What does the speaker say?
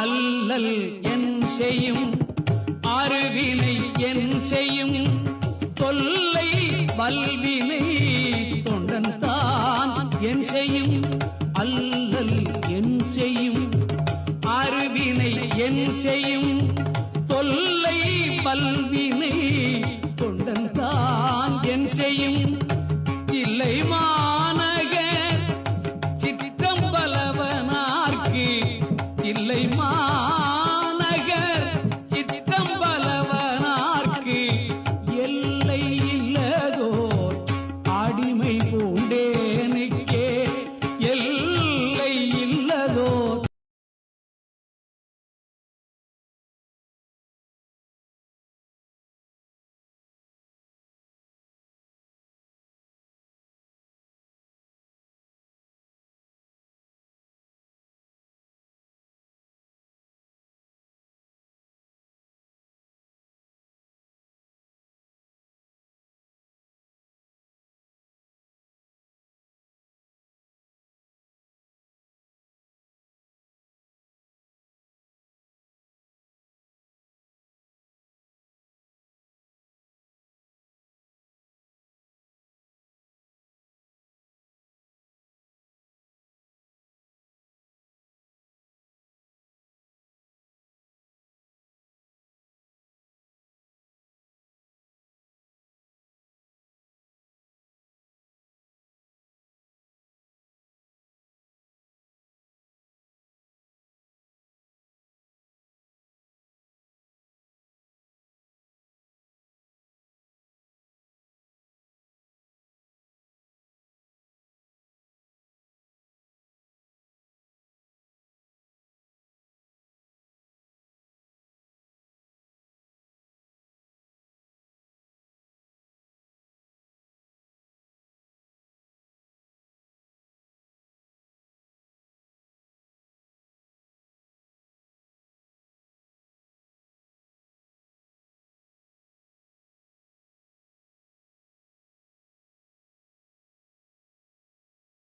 அல்லல் என் செய்யும் அருவினை என் செய்யும் தொல்லை வல்வினை தொண்டன் தான் என் செய்யும் அல்லல் என் செய்யும் அருவினை என் செய்யும் தொல்லை பல்வினை தொண்டன் தான் என் செய்யும்.